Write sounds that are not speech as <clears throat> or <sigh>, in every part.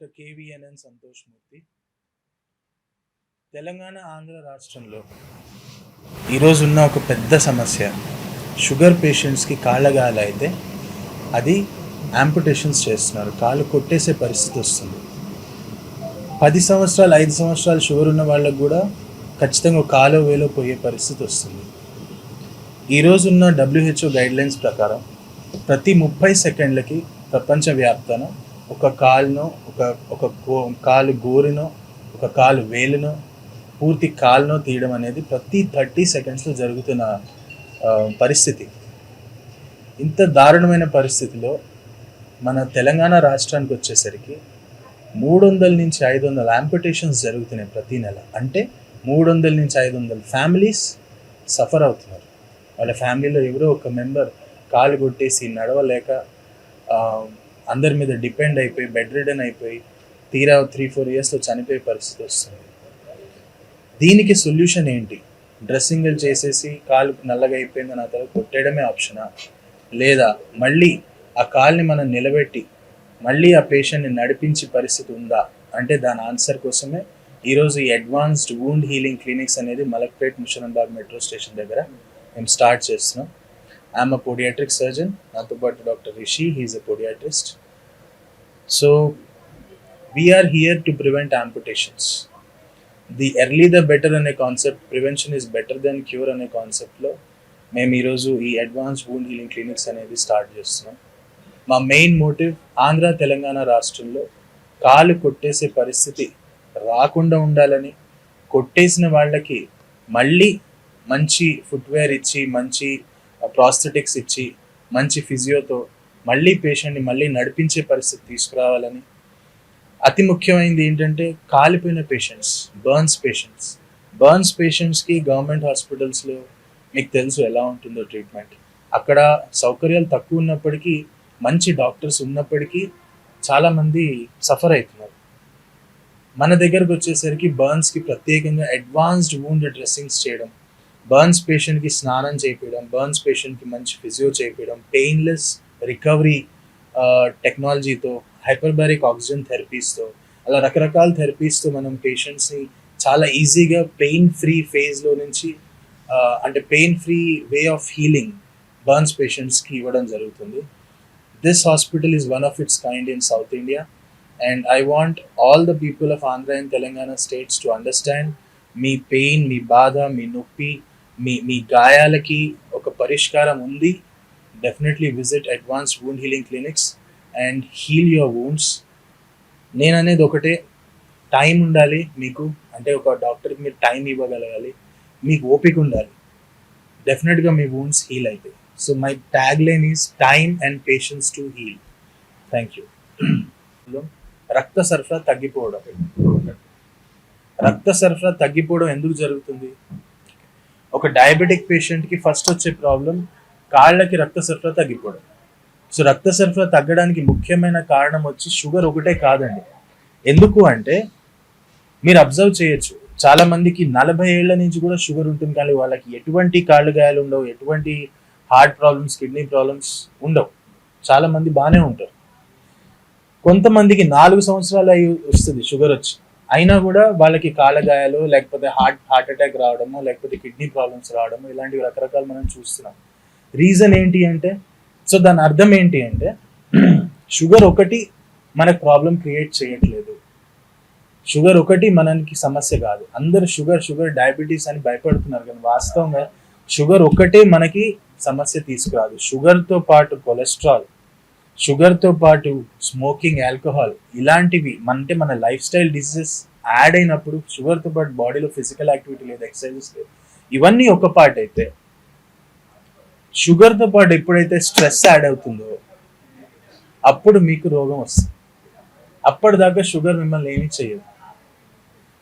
Doctor KVNN Santosh Murthy. Telangana Andhra రాష్ట్రంలో ఈరోజు ఉన్న ఒక పెద్ద సమస్య. షుగర్ పేషెంట్స్కి కాళ్ళగాలు అయితే అది యాంపుటేషన్స్ చేస్తున్నారు. కాళ్ళు కొట్టేసే పరిస్థితి వస్తుంది. పది సంవత్సరాలు ఐదు సంవత్సరాలు షుగర్ ఉన్న వాళ్ళకు కూడా ఖచ్చితంగా కాలో వేలో పోయే పరిస్థితి వస్తుంది. ఈరోజు ఉన్న డబ్ల్యూహెచ్ఓ గైడ్లైన్స్ ప్రకారం ప్రతి ముప్పై సెకండ్లకి ప్రపంచవ్యాప్తంగా ఒక కాలునో ఒక ఒక కాలు గోరును ఒక కాలు వేలునో పూర్తి కాలునో తీయడం అనేది ప్రతి థర్టీ సెకండ్స్లో జరుగుతున్న పరిస్థితి. ఇంత దారుణమైన పరిస్థితిలో మన తెలంగాణ రాష్ట్రానికి వచ్చేసరికి మూడు వందల నుంచి ఐదు వందల యాంపిటేషన్స్ జరుగుతున్నాయి ప్రతి నెల. అంటే మూడు వందల నుంచి ఐదు వందల ఫ్యామిలీస్ సఫర్ అవుతున్నారు. వాళ్ళ ఫ్యామిలీలో ఎవరో ఒక మెంబర్ కాలు కొట్టేసి నడవలేక అందరి మీద డిపెండ్ అయిపోయి బెడ్ రిడన్ అయిపోయి తీరా త్రీ ఫోర్ ఇయర్స్లో చనిపోయే పరిస్థితి వస్తుంది. దీనికి సొల్యూషన్ ఏంటి? డ్రెస్సింగ్లు చేసేసి కాలు నల్లగా అయిపోయిందని నా తర్వాత కొట్టేయడమే ఆప్షనా లేదా మళ్ళీ ఆ కాల్ని మనం నిలబెట్టి మళ్ళీ ఆ పేషెంట్ని నడిపించే పరిస్థితి ఉందా? అంటే దాని ఆన్సర్ కోసమే ఈరోజు ఈ అడ్వాన్స్డ్ వూండ్ హీలింగ్ క్లినిక్స్ అనేది మలక్పేట్ ముషరంబాగ్ మెట్రో స్టేషన్ దగ్గర మేము స్టార్ట్ చేస్తున్నాం. ఐఎమ్ అ పోడియాట్రిక్ సర్జన్ నాతో పాటు doctor Rishi he's a podiatrist so we're here to prevent amputations the early the better అనే concept prevention is better than cure అనే కాన్సెప్ట్లో మేము ఈరోజు ఈ అడ్వాన్స్ వూండ్ హీలింగ్ క్లినిక్స్ అనేది స్టార్ట్ చేస్తున్నాం. మా మెయిన్ మోటివ్ ఆంధ్ర తెలంగాణ రాష్ట్రంలో కాలు కొట్టేసే పరిస్థితి రాకుండా ఉండాలని కొట్టేసిన వాళ్ళకి మళ్ళీ మంచి ఫుట్వేర్ ఇచ్చి మంచి uh, ప్రాస్థెటిక్స్ ఇచ్చి మంచి ఫిజియోతో మళ్ళీ పేషెంట్ని మళ్ళీ నడిపించే పరిస్థితి తీసుకురావాలని. అతి ముఖ్యమైనది ఏంటంటే కాలిపోయిన పేషెంట్స్ బర్న్స్ పేషెంట్స్ బర్న్స్ పేషెంట్స్కి గవర్నమెంట్ హాస్పిటల్స్లో మీకు తెలుసు ఎలా ఉంటుందో ట్రీట్మెంట్. అక్కడ సౌకర్యాలు తక్కువ ఉన్నప్పటికీ మంచి డాక్టర్స్ ఉన్నప్పటికీ చాలామంది సఫర్ అవుతున్నారు మన దగ్గరకు వచ్చేసరికి బర్న్స్కి ప్రత్యేకంగా అడ్వాన్స్డ్ వూండ్ డ్రెస్సింగ్స్ చేయడం బర్న్స్ పేషెంట్కి స్నానం చేయించడం బర్న్స్ పేషెంట్కి మంచి ఫిజియో చేయించడం పెయిన్లెస్ రికవరీ టెక్నాలజీతో హైపర్బారిక్ ఆక్సిజన్ థెరపీస్తో అలా రకరకాల థెరపీస్తో మనం పేషెంట్స్ని చాలా ఈజీగా పెయిన్ ఫ్రీ ఫేజ్లో నుంచి uh, అంటే pain free way of healing burns పేషెంట్స్కి ఇవ్వడం జరుగుతుంది. This hospital is one of its kind in South India and I want all the people of Andhra and Telangana states to understand me pain మీ బాధ మీ నొప్పి మీ మీ గాయాలకి ఒక పరిష్కారం ఉంది. Definitely visit advance wound healing clinics and heal your wounds నేను అనేది ఒకటే. టైం ఉండాలి మీకు. అంటే ఒక డాక్టర్కి మీరు టైం ఇవ్వగలగాలి. మీకు ఓపిక ఉండాలి. డెఫినెట్గా మీ వూండ్స్ హీల్ అవుతాయి so my tag line is time and patience to heal thank you రక్త సరఫరా తగ్గిపోవడం. రక్త సరఫరా తగ్గిపోవడం ఎందుకు జరుగుతుంది? ఒక డయాబెటిక్ పేషెంట్కి ఫస్ట్ వచ్చే ప్రాబ్లం కాళ్ళకి రక్త సరఫరా తగ్గిపోవడం. సో రక్త సరఫరా తగ్గడానికి ముఖ్యమైన కారణం వచ్చి షుగర్ ఒకటే కాదండి. ఎందుకు అంటే మీరు అబ్జర్వ్ చేయొచ్చు. చాలా మందికి నలభై ఏళ్ళ నుంచి కూడా షుగర్ ఉంటుంది కానీ వాళ్ళకి ఎటువంటి కాళ్ళు గాయాలు ఉండవు ఎటువంటి హార్ట్ ప్రాబ్లమ్స్ కిడ్నీ ప్రాబ్లమ్స్ ఉండవు. చాలా మంది బాగానే ఉంటారు. కొంతమందికి నాలుగు సంవత్సరాలు అయి వస్తుంది షుగర్ వచ్చి. అయినా కూడా వాళ్ళకి కాళ్ళ గాయాలు లేకపోతే హార్ట్ హార్ట్ అటాక్ రావడము లేకపోతే కిడ్నీ ప్రాబ్లమ్స్ రావడము ఇలాంటివి రకరకాలు మనం చూస్తున్నాం. రీజన్ ఏంటి అంటే సో దాని అర్థం ఏంటి అంటే షుగర్ ఒకటి మనకు ప్రాబ్లం క్రియేట్ చేయట్లేదు. షుగర్ ఒకటి మనకి సమస్య కాదు. అందరు షుగర్ షుగర్ డయాబెటీస్ అని భయపడుతున్నారు కానీ వాస్తవంగా షుగర్ ఒకటే మనకి సమస్య తీసుకురాదు. షుగర్తో పాటు కొలెస్ట్రాల్ షుగర్తో పాటు స్మోకింగ్ ఆల్కహాల్ ఇలాంటివి మన అంటే మన లైఫ్ స్టైల్ డిసీజెస్ యాడ్ అయినప్పుడు షుగర్తో పాటు బాడీలో ఫిజికల్ యాక్టివిటీ లేదు ఎక్సర్సైజెస్ లేదు. ఇవన్నీ ఒక పార్ట్ అయితే షుగర్తో పాటు ఎప్పుడైతే స్ట్రెస్ యాడ్ అవుతుందో అప్పుడు మీకు రోగం వస్తుంది. అప్పటిదాకా షుగర్ మిమ్మల్ని ఏమీ చేయదు.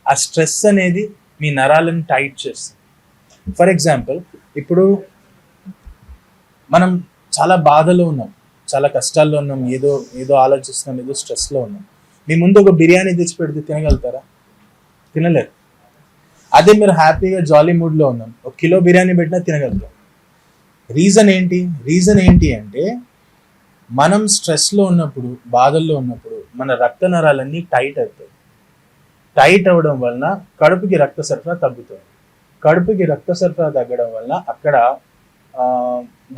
ఆ స్ట్రెస్ అనేది మీ నరాలను టైట్ చేస్తుంది. ఫర్ ఎగ్జాంపుల్ ఇప్పుడు మనం చాలా బాధలో ఉన్నాం. చాలా కష్టాల్లో ఉన్నాం. ఏదో ఏదో ఆలోచిస్తున్నాం ఏదో స్ట్రెస్లో ఉన్నాం. మీ ముందు ఒక బిర్యానీ తెచ్చి పెడితే తినగలుగుతారా? తినలేరు. అదే మీరు హ్యాపీగా జాలీ మూడ్లో ఉన్నాం. ఒక కిలో బిర్యానీ పెట్టినా తినగలుగుతాం. రీజన్ ఏంటి? రీజన్ ఏంటి అంటే మనం స్ట్రెస్లో ఉన్నప్పుడు బాధల్లో ఉన్నప్పుడు మన రక్త నరాలన్నీ టైట్ అవుతాయి టైట్ అవ్వడం వలన కడుపుకి రక్త సరఫరా తగ్గుతుంది. కడుపుకి రక్త సరఫరా తగ్గడం వలన అక్కడ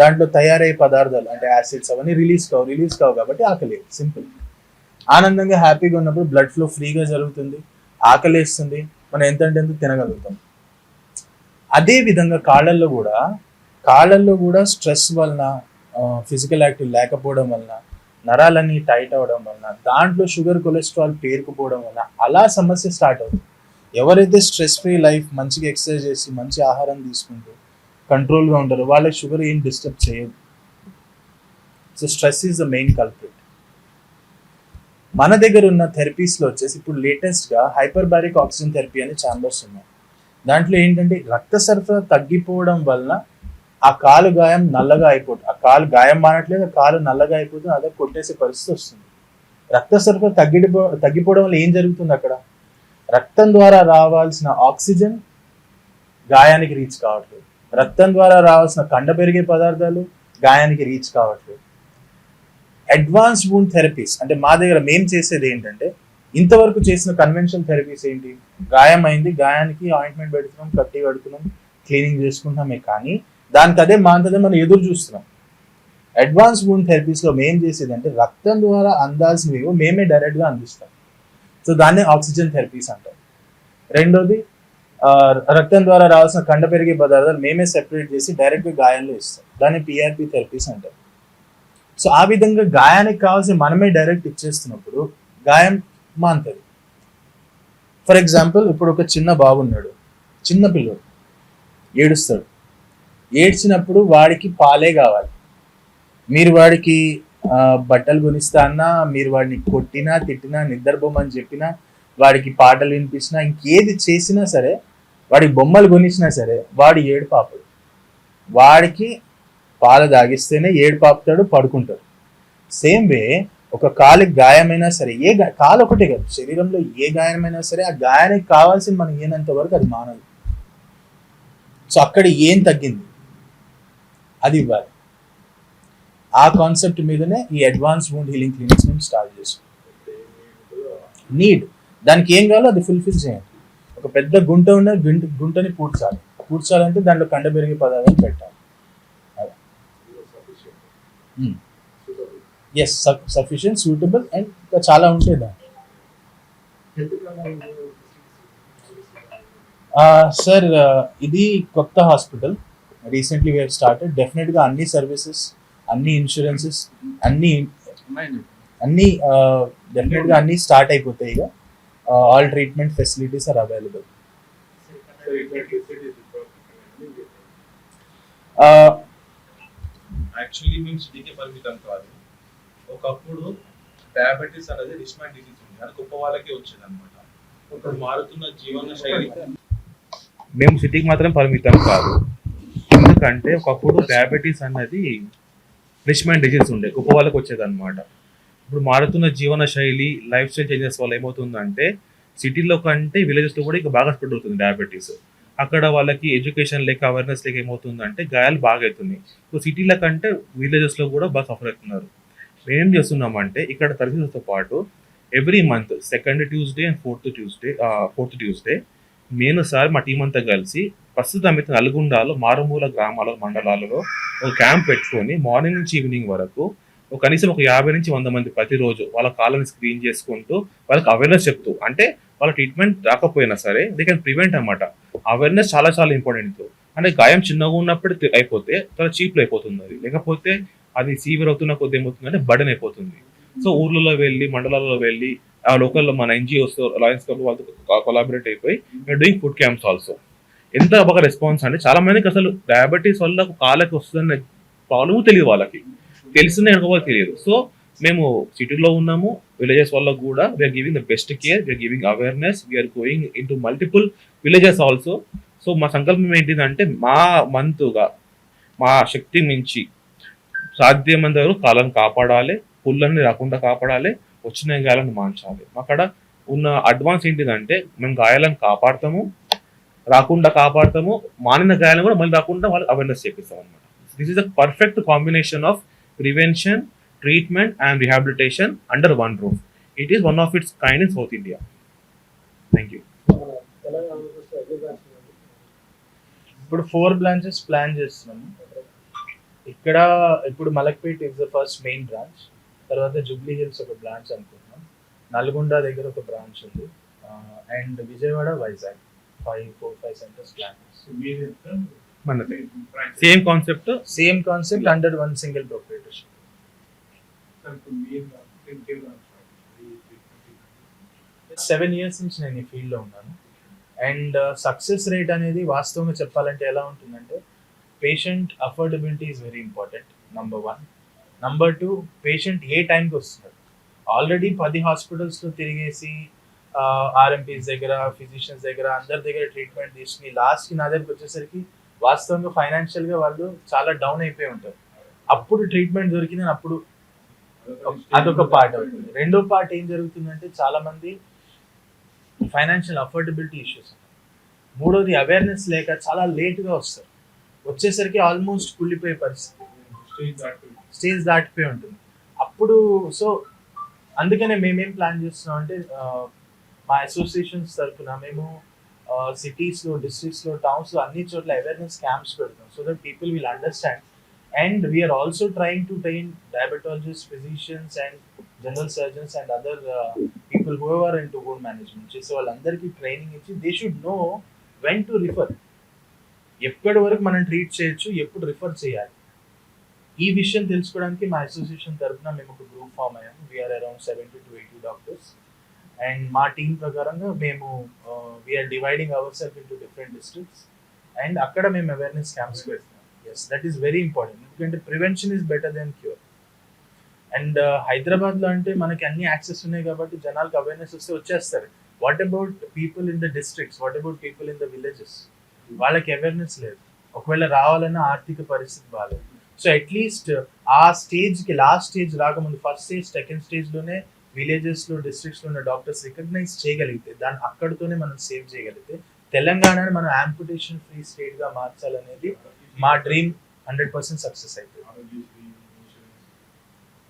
దాంట్లో తయారయ్యే పదార్థాలు అంటే యాసిడ్స్ అవన్నీ రిలీజ్ కావు రిలీజ్ కావు కాబట్టి ఆకలి సింపుల్. ఆనందంగా హ్యాపీగా ఉన్నప్పుడు బ్లడ్ ఫ్లో ఫ్రీగా జరుగుతుంది ఆకలి వేస్తుంది మనం ఎంత అంటే ఎంత తినగలుగుతాం. అదే విధంగా కాళ్ళల్లో కూడా కాళ్ళల్లో కూడా స్ట్రెస్ వలన ఫిజికల్ యాక్టివ్ లేకపోవడం వలన నరాలన్నీ టైట్ అవడం వలన దాంట్లో షుగర్ కొలెస్ట్రాల్ పేరుకుపోవడం వలన అలా సమస్య స్టార్ట్ అవుతుంది. ఎవరైతే స్ట్రెస్ ఫ్రీ లైఫ్ మంచిగా ఎక్సర్సైజ్ చేసి మంచి ఆహారం తీసుకుంటూ కంట్రోల్గా ఉంటారో వాళ్ళకి షుగర్ ఏం డిస్టర్బ్ చేయదు. So stress is the main culprit. మన దగ్గర ఉన్న థెరపీస్లో వచ్చేసి ఇప్పుడు లేటెస్ట్గా హైపర్బారిక్ ఆక్సిజన్ థెరపీ అని ఛాంబర్స్ ఉన్నాయి. దాంట్లో ఏంటంటే రక్త సరఫరా తగ్గిపోవడం వలన ఆ కాలు గాయం నల్లగా అయిపోతుంది. ఆ కాలు గాయం మానట్లేదు ఆ కాలు నల్లగా అయిపోతుంది అదే కొట్టేసే పరిస్థితి వస్తుంది. రక్త సరఫరా తగ్గిపో తగ్గిపోవడం వల్ల ఏం జరుగుతుంది అక్కడ? రక్తం ద్వారా రావాల్సిన ఆక్సిజన్ గాయానికి రీచ్ కావట్లేదు. రక్తం ద్వారా రావాల్సిన కండ పెరిగే పదార్థాలు గాయానికి రీచ్ కావట్లేదు. అడ్వాన్స్ వూన్ థెరపీస్ అంటే మా దగ్గర మేము చేసేది ఏంటంటే ఇంతవరకు చేసిన కన్వెన్షనల్ థెరపీస్ ఏంటి? గాయం అయింది గాయానికి ఆయింట్మెంట్ పెడుతున్నాం కట్టి పెడుతున్నాం క్లీనింగ్ చేసుకుంటామే కానీ దానికి అదే మాంతదే మనం ఎదురు చూస్తున్నాం. అడ్వాన్స్ వూండ్ థెరపీస్లో మేం చేసేది అంటే రక్తం ద్వారా అందాల్సినవి మేమే డైరెక్ట్గా అందిస్తాం. సో దాన్నే ఆక్సిజన్ థెరపీస్ అంటారు. రెండోది రక్తం ద్వారా రావాల్సిన కండ పెరిగే పదార్థాలు మేమే సెపరేట్ చేసి డైరెక్ట్గా గాయాల్లో ఇస్తాం. దాన్ని పిఆర్పి థెరపీస్ అంటారు. సో ఆ విధంగా గాయానికి కావాల్సి మనమే డైరెక్ట్ ఇచ్చేస్తున్నప్పుడు గాయం మాంతది ఫర్ ఎగ్జాంపుల్ ఇప్పుడు ఒక చిన్న బాబు ఉన్నాడు. చిన్న పిల్లడు. ఏడుస్తాడు. ఏడ్చినప్పుడు వాడికి పాలే కావాలి. మీరు వాడికి బట్టలు కొనిస్తా అన్నా మీరు వాడిని కొట్టినా తిట్టినా నిద్రపోమని చెప్పినా వాడికి పాటలు వినిపించినా ఇంకేది చేసినా సరే వాడికి బొమ్మలు కొనిచ్చినా సరే వాడు ఏడు పాపడు. వాడికి పాలు తాగిస్తేనే ఏడు పాపుతాడు పడుకుంటాడు. సేమ్ వే ఒక కాలుకి గాయమైనా సరే ఏ గా- కాలు ఒకటే కాదు శరీరంలో ఏ గాయమైనా సరే ఆ గాయానికి కావాల్సింది మనం ఏనంత వరకు అది మానదు. సో అక్కడ ఏం తగ్గింది? అది ఇవ్వాలి. ఆ కాన్సెప్ట్ మీదనే ఈ అడ్వాన్స్ వూండ్ హీలింగ్ క్లినిక్స్ మేము స్టార్ట్ చేసాం నీడ్ దానికి ఏం కావాలో అది ఫుల్ఫిల్ చేయండి. ఒక పెద్ద గుంట ఉన్న గుంట గుంటని పూడ్చాలి. పూడ్చాలంటే దాంట్లో కండ పెరిగే పదార్థాలు పెట్టాలి. ఎస్ సఫిషియెంట్ సూటబుల్ అండ్ ఇంకా చాలా ఉంటాయి దాంట్లో. సార్ ఇది కొత్త హాస్పిటల్ రీసెంట్లీ వీ స్టార్టెడ్ డెఫినెట్గా అన్ని సర్వీసెస్ అన్ని ఇన్సూరెన్సెస్ అన్ని అన్ని డెఫినెట్గా అన్ని స్టార్ట్ అయిపోతాయి ఇక. All treatment facilities are available actually మేము సిటీకి పరిమితం కాదు. ఒకప్పుడు డయాబెటీస్ అనేది రిస్మాన్ డిసీజ్ ఉంది. అది గొప్ప వాళ్ళకే వచ్చేది అనమాట ఇప్పుడు మారుతున్న జీవన శైలి. మేము సిటీకి మాత్రం పరిమితం కాదు. ఎందుకంటే ఒకప్పుడు డయాబెటీస్ అన్నది రిస్మాన్ డిసీజ్ ఉండే గొప్ప వాళ్ళకి వచ్చేది అనమాట ఇప్పుడు మారుతున్న జీవన శైలి లైఫ్ స్టైల్ చేంజెస్ వల్ల ఏమవుతుందంటే సిటీలో కంటే విలేజెస్లో కూడా ఇంకా బాగా స్ప్రెడ్ అవుతుంది డయాబెటీస్ అక్కడ వాళ్ళకి ఎడ్యుకేషన్ లేక అవేర్నెస్ లేక ఏమవుతుందంటే గాయాలు బాగా అవుతున్నాయి. సో సిటీల కంటే విలేజెస్లో కూడా బాగా సఫర్ అవుతున్నారు. మేమేం చేస్తున్నామంటే ఇక్కడ తరగతితో పాటు every month second Tuesday and fourth Tuesday fourth Tuesday నేను సార్ మా టీం అంతా కలిసి ప్రస్తుతం అయితే నల్గొండలో మారుమూల గ్రామాల మండలాలలో ఒక క్యాంప్ పెట్టుకొని మార్నింగ్ నుంచి ఈవినింగ్ వరకు ఒక కనీసం ఒక యాభై నుంచి వంద మంది ప్రతిరోజు వాళ్ళ కాళ్ళని స్క్రీన్ చేసుకుంటూ వాళ్ళకి అవేర్నెస్ చెప్తూ అంటే వాళ్ళ ట్రీట్మెంట్ రాకపోయినా సరే దే కెన్ ప్రివెంట్ అన్నమాట. అవేర్నెస్ చాలా చాలా ఇంపార్టెంట్ అంటే గాయం చిన్నగా ఉన్నప్పుడు అయిపోతే చాలా చీప్లో అయిపోతుంది అది. లేకపోతే అది సీవియర్ అవుతున్న కొద్ది ఏమవుతుందంటే బడన్ అయిపోతుంది. సో ఊర్లలో వెళ్ళి మండలాల్లో వెళ్ళి ఆ లోకల్లో మన ఎన్జిఓస్ లయన్స్ క్లబ్ వాళ్ళతో కొలాబరేట్ అయిపోయి డూయింగ్ ఫుడ్ క్యాంప్స్ ఆల్సో ఎంత బాగా రెస్పాన్స్ అంటే చాలా మందికి అసలు డయాబెటీస్ వల్ల కాళ్ళకి వస్తుందన్న ప్రాబ్లమ్ తెలియదు వాళ్ళకి. తెలిసిన ఎనుకోవాలి తెలియదు. సో మేము సిటీలో ఉన్నాము. విలేజెస్ వాళ్ళకు కూడా we're giving the best care we're giving awareness we're going in to multiple villages also so మా సంకల్పం ఏంటిదంటే మా మంతుగా మా శక్తి మించి సాధ్యమైనంత వరకు కాలను కాపాడాలి పుల్లల్ని రాకుండా కాపాడాలి వచ్చిన గాయాలను మాంచాలి. అక్కడ ఉన్న అడ్వాన్స్ ఏంటిదంటే మేము గాయాలను కాపాడతాము. రాకుండా కాపాడతాము మానిన గాయాలను కూడా మళ్ళీ రాకుండా వాళ్ళు అవేర్నెస్ చేపిస్తాం అనమాట this is a perfect combination of prevention treatment and rehabilitation under one roof it is one of its kind in South India thank you ఇప్పుడు ఫోర్ బ్రాంచెస్ ప్లాన్ చేస్తున్నాము ఇక్కడ ఇప్పుడు Malakpet is the first main branch తర్వాత జూబ్లీ హిల్స్ ఒక branch అనుకుంటున్నాం. నల్గొండ దగ్గర ఒక branch ఉంది. And Vijayawada Vizag. Five four five centers plan మనది same concept same concept under one single proprietorship seven years నుంచి నేను ఈ ఫీల్డ్లో ఉన్నాను. అండ్ సక్సెస్ రేట్ అనేది వాస్తవంగా చెప్పాలంటే ఎలా ఉంటుందంటే patient affordability is very important number one number two patient ఏ టైంకి వస్తున్నారు? ఆల్రెడీ పది హాస్పిటల్స్లో తిరిగేసి ఆర్ఎంపీస్ దగ్గర ఫిజిషియన్స్ దగ్గర అందరి దగ్గర ట్రీట్మెంట్ తీసుకుని లాస్ట్కి నా దగ్గరికి వచ్చేసరికి వాస్తవంగా ఫైనాన్షియల్గా వాళ్ళు చాలా డౌన్ అయిపోయి ఉంటారు. అప్పుడు ట్రీట్మెంట్ దొరికిందని అప్పుడు అదొక పార్ట్ అవుతుంది రెండో పార్ట్ ఏం జరుగుతుందంటే చాలా మంది ఫైనాన్షియల్ అఫోర్డబిలిటీ ఇష్యూస్ మూడోది అవేర్నెస్ లేక చాలా లేట్గా వస్తారు. వచ్చేసరికి ఆల్మోస్ట్ కుళ్ళిపోయే పరిస్థితి. స్టేజ్ దాటిపోయి ఉంటుంది. అప్పుడు సో అందుకనే మేమేం ప్లాన్ చేస్తున్నాం అంటే మా అసోసియేషన్స్ తరఫున మేము సిటీస్లో డిస్ట్రిక్ట్స్లో టౌన్స్లో అన్ని చోట్ల అవేర్నెస్ క్యాంప్స్ పెడతాం. So that people will understand and we're also trying to train diabetologist physicians and general surgeons and other people whoever and to own management చేసే వాళ్ళందరికీ ట్రైనింగ్ ఇచ్చి they should know when to refer ఎప్పటి వరకు మనం treat చేయొచ్చు ఎప్పుడు refer చేయాలి. ఈ విషయం తెలుసుకోవడానికి మా అసోసియేషన్ తరఫున మేము ఒక గ్రూప్ ఫామ్ అయ్యాము we're around seventy to eighty doctors and మా టీం ప్రకారంగా మేము we're dividing our self into different districts and అక్కడ మేము అవేర్నెస్ క్యాంప్స్ పెడుతున్నాం yes that is very important ఎందుకంటే prevention is better than cure and హైదరాబాద్లో అంటే మనకి అన్ని యాక్సెస్ ఉన్నాయి కాబట్టి జనాలకు అవేర్నెస్ వస్తే వచ్చేస్తారు. What about people in the districts what about people in the villages వాళ్ళకి అవేర్నెస్ లేదు. ఒకవేళ రావాలన్న ఆర్థిక పరిస్థితి బాగాలేదు సో అట్లీస్ట్ ఆ స్టేజ్కి లాస్ట్ స్టేజ్ రాకముందు ఫస్ట్ స్టేజ్ సెకండ్ స్టేజ్లోనే విలేజెస్లో డిస్ట్రిక్ట్స్లో ఉన్న డాక్టర్స్ రికగ్నైజ్ చేయగలిగితే దాన్ని అక్కడితోనే మనం సేవ్ చేయగలిగితే తెలంగాణని మనం యాంపుటేషన్ ఫ్రీ స్టేట్గా మార్చాలనేది మా డ్రీమ్ హండ్రెడ్ పర్సెంట్ సక్సెస్ అవుతుంది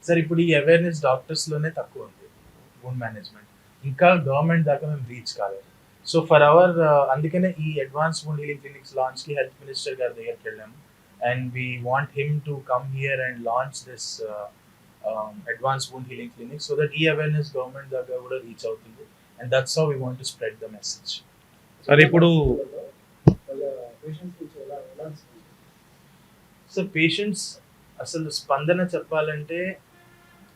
సార్ ఇప్పుడు ఈ అవేర్నెస్ డాక్టర్స్లోనే తక్కువ ఉంది ఓన్ మేనేజ్మెంట్ ఇంకా గవర్నమెంట్ దాకా మేము రీచ్ కాలేదు. సో ఫర్ అవర్ అందుకనే ఈ అడ్వాన్స్ wound హీలింగ్ క్లినిక్స్ లాంచ్కి హెల్త్ మినిస్టర్ గారి దగ్గరికి వెళ్ళాము. And we want him to come here and launch this advance wound healing clinic so that ఈ అవేర్నెస్ గవర్నమెంట్ దాకా కూడా రీచ్ అవుతుంది and that's how we want to spread the message sir ఇప్పుడు so patients అసలు స్పందన చెప్పాలంటే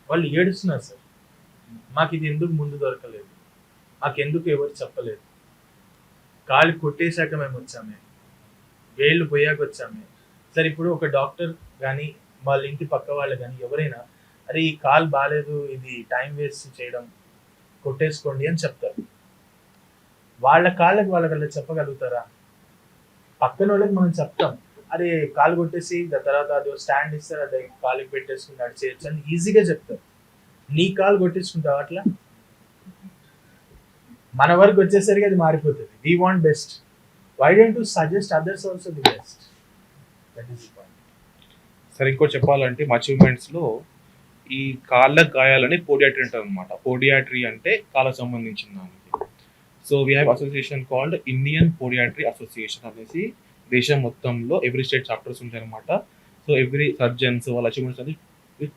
వాళ్ళు ఏడుస్తున్నారు సార్ మాకు ఇది ఎందుకు ముందు దొరకలేదు? మాకు ఎందుకు ఎవరు చెప్పలేదు? కాలు కొట్టేశాక మేము వచ్చామే. వేళ్ళు పోయాక వచ్చామే. సార్ ఇప్పుడు ఒక డాక్టర్ కానీ వాళ్ళ ఇంటి పక్క వాళ్ళు కానీ ఎవరైనా అరే ఈ కాలు బాగాలేదు ఇది టైం వేస్ట్ చేయడం కొట్టేసుకోండి అని చెప్తారు. వాళ్ళ కాళ్ళకి వాళ్ళకి చెప్పగలుగుతారా? పక్కన వాళ్ళకి మనం చెప్తాం. అరే కాలు కొట్టేసి తర్వాత అది స్టాండ్ ఇస్తారు అది కాలుకి పెట్టేసుకుని నడిచేయచ్చు అని ఈజీగా చెప్తారు. నీ కాలు కొట్టేసుకుంటావు అట్లా? మన వరకు వచ్చేసరికి అది మారిపోతుంది. We want best why don't to suggest others also the best that is point సరే ఇంకో చెప్పాలంటే మా లో ఈ కాళ్ళ గాయాలని పోడియాట్రీ అంటారు అనమాట పోడియాట్రీ అంటే కాళ్ళకు సంబంధించిన దానికి. So we have association called Indian podiatry association అనేసి దేశం మొత్తంలో ఎవ్రీ స్టేట్ చాప్టర్స్ ఉంటాయన్నమాట. సో ఎవ్రీ సర్జన్స్ వాళ్ళ అచీవ్మెంట్స్ అనేది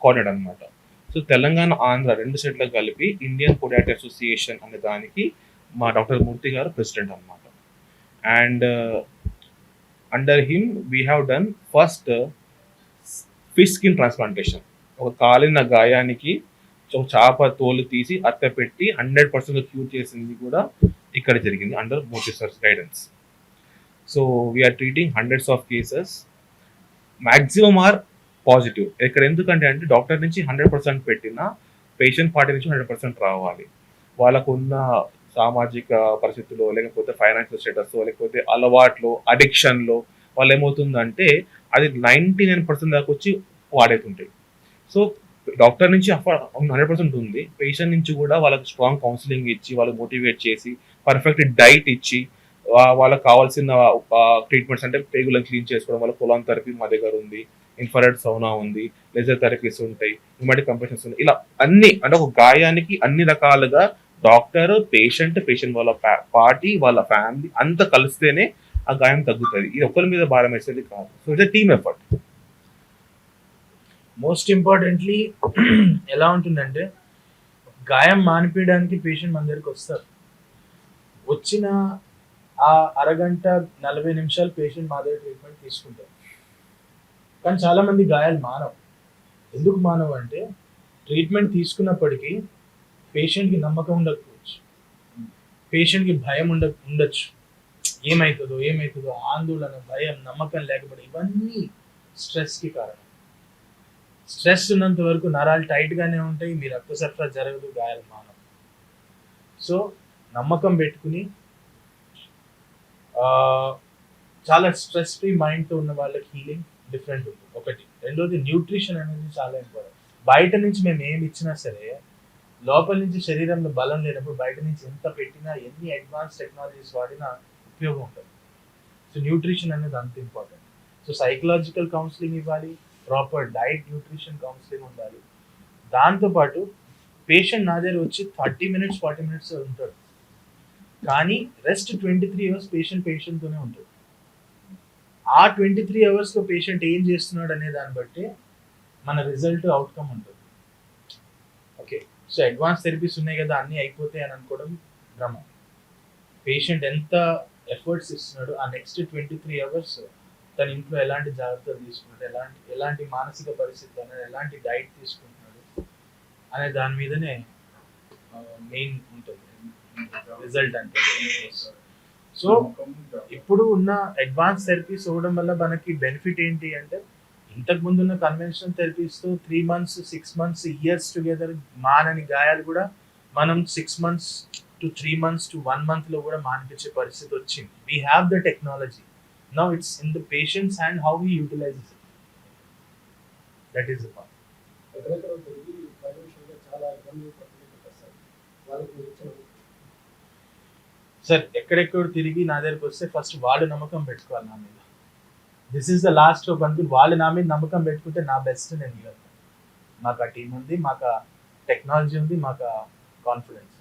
కోఆర్డినేట్ అనమాట సో తెలంగాణ ఆంధ్ర రెండు స్టేట్లకు కలిపి ఇండియన్ పోడియాట్రీ అసోసియేషన్ అనే దానికి మా డాక్టర్ మూర్తి గారు ప్రెసిడెంట్ అనమాట and under him we have done first fish skin transplantation ఒక కాలిన గాయానికి ఒక చేప తోలు తీసి అత్త పెట్టి హండ్రెడ్ పర్సెంట్ క్యూర్ చేసింది కూడా ఇక్కడ జరిగింది under Motie sir's guidance so we're treating hundreds of cases maximum are positive ఇక్కడ ఎందుకంటే అంటే డాక్టర్ నుంచి హండ్రెడ్ పర్సెంట్ పెట్టిన పేషెంట్ పార్టీ నుంచి హండ్రెడ్ పర్సెంట్ రావాలి. వాళ్ళకు ఉన్న సామాజిక పరిస్థితుల్లో లేకపోతే ఫైనాన్షియల్ స్టేటస్ లేకపోతే అలవాట్లు అడిక్షన్లో వాళ్ళు ఏమవుతుందంటే అది నైంటీ నైన్ పర్సెంట్ దాకా వచ్చి వాడేతుంటాయి. సో డాక్టర్ నుంచి హండ్రెడ్ పర్సెంట్ ఉంది. పేషెంట్ నుంచి కూడా వాళ్ళకి స్ట్రాంగ్ కౌన్సిలింగ్ ఇచ్చి వాళ్ళకి మోటివేట్ చేసి పర్ఫెక్ట్ డైట్ ఇచ్చి వాళ్ళకి కావాల్సిన ట్రీట్మెంట్స్ అంటే పేగులను క్లీన్ చేసుకోవడం వల్ల కొలాన్ థెరపీ మా దగ్గర ఉంది ఇన్ఫ్రారెడ్ సౌనా ఉంది లేజర్ థెరపీస్ ఉంటాయి న్యూమాటిక్ కంపెషన్స్ ఉన్నాయి. ఇలా అన్ని అంటే ఒక గాయానికి అన్ని రకాలుగా డాక్టర్ పేషెంట్ పేషెంట్ వాళ్ళ పార్టీ వాళ్ళ ఫ్యామిలీ అంతా కలిస్తేనే ఆ గాయం తగ్గుతుంది. ఇది ఒకరి మీద భారం వేసేది కాదు. So it's team effort. Most importantly <clears throat> ఎలా ఉంటుందంటే గాయం మానిపించడానికి పేషెంట్ మన దగ్గరికి వస్తారు. వచ్చిన ఆ అరగంట నలభై నిమిషాలు పేషెంట్ మా దగ్గర ట్రీట్మెంట్ తీసుకుంటారు. కానీ చాలా మంది గాయాలు మానవు. ఎందుకు మానవు అంటే ట్రీట్మెంట్ తీసుకున్నప్పటికీ పేషెంట్కి నమ్మకం ఉండకపోవచ్చు. పేషెంట్కి భయం ఉండ ఉండొచ్చు. ఏమవుతుందో ఏమవుతుందో ఆందోళన భయం నమ్మకం లేకపోతే ఇవన్నీ స్ట్రెస్కి కారణం. స్ట్రెస్ ఉన్నంత వరకు నరాలు టైట్గానే ఉంటాయి మీ రక్త సరఫరా జరగదు గాయాలు మానవు. సో నమ్మకం పెట్టుకుని చాలా స్ట్రెస్ ఫ్రీ మైండ్తో ఉన్న వాళ్ళకి హీలింగ్ డిఫరెంట్ ఉంది ఒకటి. రెండోది న్యూట్రిషన్ అనేది చాలా ఇంపార్టెంట్ బయట నుంచి మేము ఏమి ఇచ్చినా సరే లోపల నుంచి శరీరంలో బలం లేనప్పుడు బయట నుంచి ఎంత పెట్టినా ఎన్ని అడ్వాన్స్ టెక్నాలజీస్ వాడినా ఉపయోగం ఉంటుంది సో న్యూట్రిషన్ అనేది అంత ఇంపార్టెంట్ సో సైకలాజికల్ కౌన్సిలింగ్ ఇవ్వాలి ప్రాపర్ డైట్ న్యూట్రిషన్ కౌన్సిలింగ్ ఉండాలి. దాంతోపాటు పేషెంట్ నా దగ్గర వచ్చి థర్టీ మినిట్స్ ఫార్టీ మినిట్స్ ఉంటాడు. కానీ rest twenty three hours patient పేషెంట్తోనే ఉంటాడు ఆ ట్వంటీ త్రీ అవర్స్లో పేషెంట్ ఏం చేస్తున్నాడు అనే దాన్ని బట్టి మన రిజల్ట్ అవుట్కమ్ ఉంటుంది. ఓకే సో అడ్వాన్స్ థెరపీస్ ఉన్నాయి కదా అన్నీ అయిపోతాయి అని అనుకోవడం భ్రమ. పేషెంట్ ఎంత ఎఫర్ట్స్ ఇస్తున్నాడు ఆ నెక్స్ట్ ట్వంటీ త్రీ అవర్స్ తన ఇంట్లో ఎలాంటి జాగ్రత్తలు తీసుకున్నాడు ఎలాంటి ఎలాంటి మానసిక పరిస్థితులు అనేది ఎలాంటి డైట్ తీసుకుంటున్నాడు? అనే దాని మీదనే మెయిన్ ఉంటుంది. రిజల్ట్ అంటే. సో ఇప్పుడు ఉన్న అడ్వాన్స్ థెరపీస్ ఇవ్వడం వల్ల మనకి బెనిఫిట్ ఏంటి అంటే ఇంతకు ముందు ఉన్న conventional థెరపీస్తో three months six months years together మానని గాయాలు కూడా మనం six months to three months to one మంత్లో కూడా మానిపించే పరిస్థితి వచ్చింది. We have the technology Now it's in the patient's hand how he utilizes it. That is the part. Sir ఎక్కడెక్కడ తిరిగి నా దగ్గరికి వస్తే ఫస్ట్ వాళ్ళు నమ్మకం పెట్టుకోవాలి నా మీద. This is the last of అనుకుని వాళ్ళు నా మీద నమ్మకం పెట్టుకుంటే నా బెస్ట్ నేను ఇవ్వను మాకు ఆ టీం ఉంది మాకు ఆ టెక్నాలజీ ఉంది మాకు ఆ కాన్ఫిడెన్స్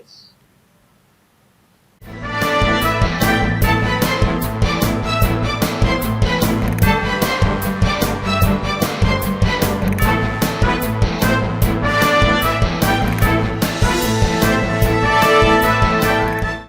ఎస్